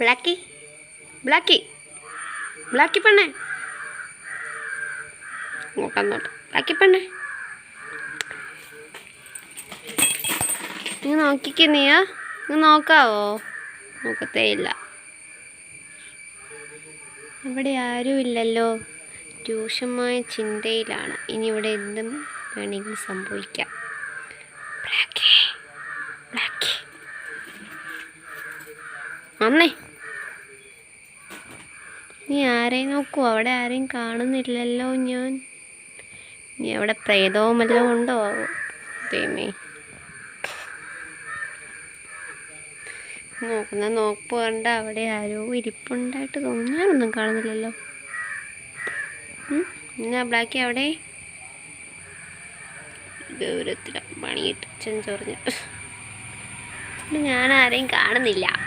ബ്ലാക്കി ബ്ലാക്കി ബ്ലാക്കി പെണ്ണേ. നോക്കാം ബ്ലാക്കി പെണ്ണേ. നീ നോക്കിക്കേ നീയാ. നീ നോക്കാവോ? നോക്കത്തേ ഇല്ല. അവിടെ ആരുമില്ലല്ലോ രൂക്ഷമായ ചിന്തയിലാണ്. ഇനി ഇവിടെ എന്തും വേണമെങ്കിലും സംഭവിക്കാം. ബ്ലാക്കി ബ്ലാക്കി അന്നേ നീ ആരെയും നോക്കൂ. അവിടെ ആരെയും കാണുന്നില്ലല്ലോ ഞാൻ. നീ അവിടെ പ്രേതവും എല്ലാം ഉണ്ടോ? ദൈവമേ. നോക്കുന്ന നോക്കു. കണ്ട അവിടെ ആരോ ഇരിപ്പുണ്ടായിട്ട് തോന്നുന്നു. കാണുന്നില്ലല്ലോ. എന്നാ ബ്ലാക്കി അവിടെ? ഗൗരവത്തില പണിയിട്ട് ചെഞ്ചൊറിഞ്ഞ് ഞാൻ ആരെയും കാണുന്നില്ല.